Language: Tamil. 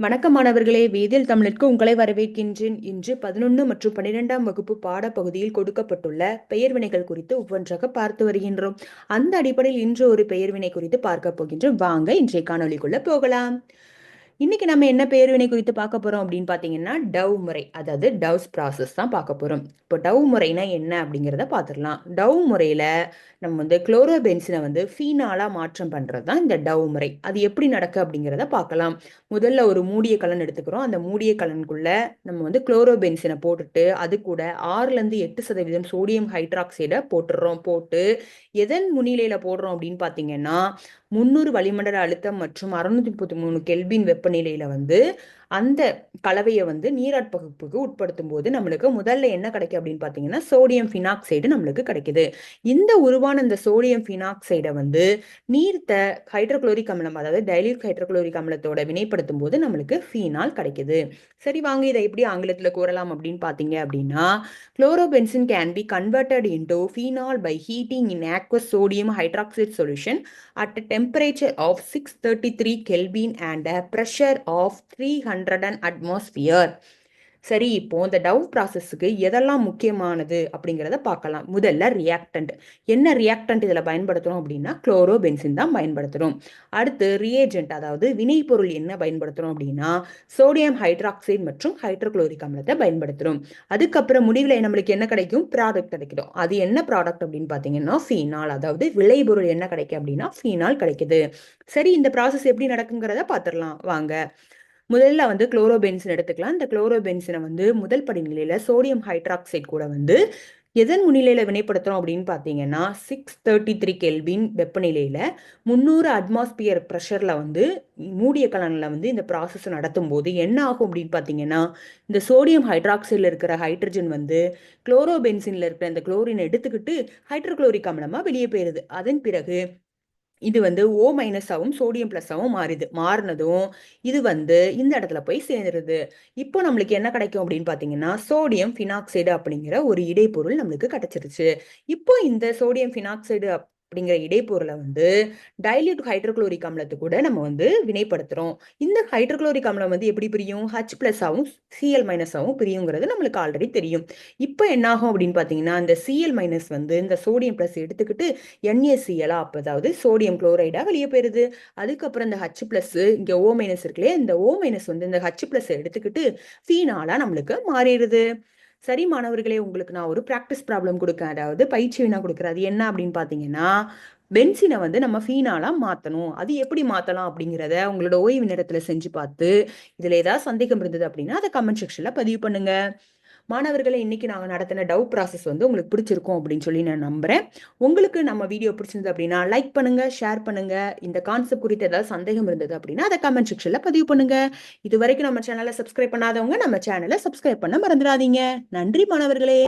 வணக்கம் மாணவர்களே வேதியியல் தமிழிற்கு உங்களை வரவேற்கின்றேன். இன்று பதினொன்று மற்றும் பன்னிரெண்டாம் வகுப்பு பாடப்பகுதியில் கொடுக்கப்பட்டுள்ள பெயர்வினைகள் குறித்து ஒவ்வொன்றாக பார்த்து வருகின்றோம். அந்த அடிப்படையில் இன்று ஒரு பெயர்வினை குறித்து பார்க்க போகின்றோம். வாங்க இன்றைய காணொலிக்குள்ள போகலாம். இன்னைக்கு நம்ம என்ன பேருவினை குறித்து பார்க்க போறோம் அப்படின்னு பார்த்தீங்கன்னா டவ் முறை. அதாவது டவ்ஸ் ப்ராசஸ் தான் பார்க்க போறோம். இப்போ டவ் முறைனா என்ன அப்படிங்கிறத பார்த்துடலாம். டவ் முறையில நம்ம வந்து குளோரோபென்சினை வந்து ஃபீனாலா மாற்றம் பண்றது தான் இந்த டவ் முறை. அது எப்படி நடக்கு அப்படிங்கிறத பார்க்கலாம். முதல்ல ஒரு மூடிய கலன் எடுத்துக்கிறோம். அந்த மூடிய கலனுக்குள்ள நம்ம வந்து குளோரோபென்சினை போட்டுட்டு அது கூட ஆறுல இருந்து எட்டு சதவீதம் சோடியம் ஹைட்ராக்சைடை போட்டுடுறோம். போட்டு எதன் முன்னிலையில போடுறோம் அப்படின்னு பார்த்தீங்கன்னா முந்நூறு வளிமண்டல அழுத்தம் மற்றும் அறுநூத்தி முப்பத்தி மூணு கெல்வின் வெப்பநிலையில வந்து அந்த கலவையை வந்து நீராட்பகுப்புக்கு உட்படுத்தும் போது நம்மளுக்கு முதல்ல என்ன கிடைக்கும் அப்படின்னு பார்த்தீங்கன்னா சோடியம் ஃபினாக்சைடு நம்மளுக்கு கிடைக்குது. இந்த உருவான இந்த சோடியம் ஃபினாக்சைடை வந்து நீர்த்த ஹைட்ரோக்ளோரிக் அமிலம் அதாவது டைல்யூட் ஹைட்ரோக்ளோரிக் அமிலத்தோட வினைப்படுத்தும் போது நம்மளுக்கு ஃபீனால் கிடைக்குது. சரி வாங்க இதை எப்படி ஆங்கிலத்தில் கூறலாம் அப்படின்னு பார்த்தீங்க அப்படின்னா chlorobenzene can be converted into phenol by heating in aqueous sodium hydroxide solution at temperature of six thirty three kelvin and pressure of three hundred hundred and atmosphere சரி இப்போ இந்த டவ் ப்ராசஸுக்கு எதெல்லாம் முக்கியமானது அப்படிங்கிறத பார்க்கலாம். முதல்ல ரியாக்டன்ட் என்ன ரியாக்டன்ட் இதில் பயன்படுத்துகிறோம் அப்படின்னா குளோரோபென்சின் தான் பயன்படுத்துகிறோம் அடுத்து ரியேஜென்ட் அதாவது வினைப்பொருள் என்ன பயன்படுத்துகிறோம் அப்படின்னா சோடியம் ஹைட்ராக்சைடு மற்றும் ஹைட்ரோக்ளோரிக் அமிலத்தை பயன்படுத்துகிறோம் அதுக்கப்புறம் முடிவில் நம்மளுக்கு என்ன கிடைக்கும்? ப்ராடக்ட் கிடைக்கும். அது என்ன ப்ராடக்ட் அப்படின்னு பார்த்தீங்கன்னா ஃபீனால் அதாவது விளைபொருள் என்ன கிடைக்கும் அப்படின்னா ஃபீனால் கிடைக்குது. சரி இந்த ப்ராசஸ் எப்படி நடக்குங்கிறத பார்த்துடலாம். வாங்க. முதல்ல வந்து குளோரோபென்சின் எடுத்துக்கலாம். இந்த குளோரோபென்சினை வந்து முதல் படிநிலையில சோடியம் ஹைட்ராக்சைடு கூட வந்து எதன் முன்னிலையில வினைப்படுத்துறோம் அப்படின்னு பார்த்தீங்கன்னா சிக்ஸ் தேர்ட்டி த்ரீ கெல்வின் வெப்பநிலையில முந்நூறு அட்மாஸ்பியர் ப்ரெஷர்ல வந்து மூடிய கலனில் வந்து இந்த ப்ராசஸ் நடத்தும் போது என்ன ஆகும் அப்படின்னு பார்த்தீங்கன்னா இந்த சோடியம் ஹைட்ராக்சைடில் இருக்கிற ஹைட்ரஜன் வந்து குளோரோபென்சின்ல இருக்கிற இந்த குளோரினை எடுத்துக்கிட்டு ஹைட்ரோக்ளோரிக் அமிலமாக வெளியே போயிருது. அதன் பிறகு இது வந்து ஓ மைனஸாகவும் சோடியம் ப்ளஸ்ஸாகவும் மாறுது மாறினதும் இது வந்து இந்த இடத்துல போய் சேர்ந்துருது. இப்போ நம்மளுக்கு என்ன கிடைக்கும் அப்படின்னு பார்த்தீங்கன்னா சோடியம் ஃபினாக்சைடு அப்படிங்கிற ஒரு இடைப்பொருள் நம்மளுக்கு கிடைச்சிருச்சு. இப்போ இந்த சோடியம் ஃபினாக்சைடு அப்படிங்கிற இடைப்பொருளை வந்து டைல்யூட் ஹைட்ரோக்ளோரிக் அமிலத்து கூட நம்ம வந்து வினைப்படுத்துகிறோம் இந்த ஹைட்ரோக்ளோரிக் அமிலம் வந்து எப்படி பிரியும்? ஹச் பிளஸ் சிஎல் மைனஸ் ஆகும் பிரியுங்கிறது நம்மளுக்கு ஆல்ரெடி தெரியும். இப்போ என்ன ஆகும் அப்படின்னு பார்த்தீங்கன்னா இந்த சிஎல் மைனஸ் வந்து இந்த சோடியம் பிளஸ் எடுத்துக்கிட்டு என்ஏசிஎலா அப்போ அதாவது சோடியம் குளோரைடாக வெளியே போயிருது. அதுக்கப்புறம் இந்த ஹச் பிளஸ் இங்கே ஓ மைனஸ் இருக்குல்லையே இந்த ஓ மைனஸ் வந்து இந்த ஹச் பிளஸ் எடுத்துக்கிட்டு ஃபீனாலா நம்மளுக்கு மாறிடுது. சரி மாணவர்களே உங்களுக்கு நான் ஒரு ப்ராக்டிஸ் ப்ராப்ளம் கொடுக்கேன். அதாவது பயிற்சி வினா கொடுக்குறேன் அது என்ன அப்படின்னு பார்த்தீங்கன்னா பென்சினை வந்து நம்ம ஃபீனாலாக மாற்றணும் அது எப்படி மாற்றலாம் அப்படிங்கிறத உங்களோட ஓய்வு நேரத்தில் செஞ்சு பார்த்து இதில் ஏதாவது சந்தேகம் இருந்தது அப்படின்னா அதை கமெண்ட் செக்ஷனில் பதிவு பண்ணுங்கள் மாணவர்களை இன்னைக்கு நாங்கள் நடத்தின டவு ப்ராசஸ் வந்து உங்களுக்கு பிடிச்சிருக்கும் அப்படின்னு சொல்லி நான் நம்புகிறேன் உங்களுக்கு நம்ம வீடியோ பிடிச்சிருந்தது அப்படின்னா லைக் பண்ணுங்க ஷேர் பண்ணுங்க. இந்த கான்செப்ட் குறித்து ஏதாவது சந்தேகம் இருந்தது அப்படின்னா அதை கமெண்ட் செக்ஷனில் பதிவு பண்ணுங்க. இது வரைக்கும் நம்ம சேனலை சப்ஸ்கிரைப் பண்ணாதவங்க நம்ம சேனலை சப்ஸ்கிரைப் பண்ண மறந்துடாதீங்க. நன்றி மாணவர்களே.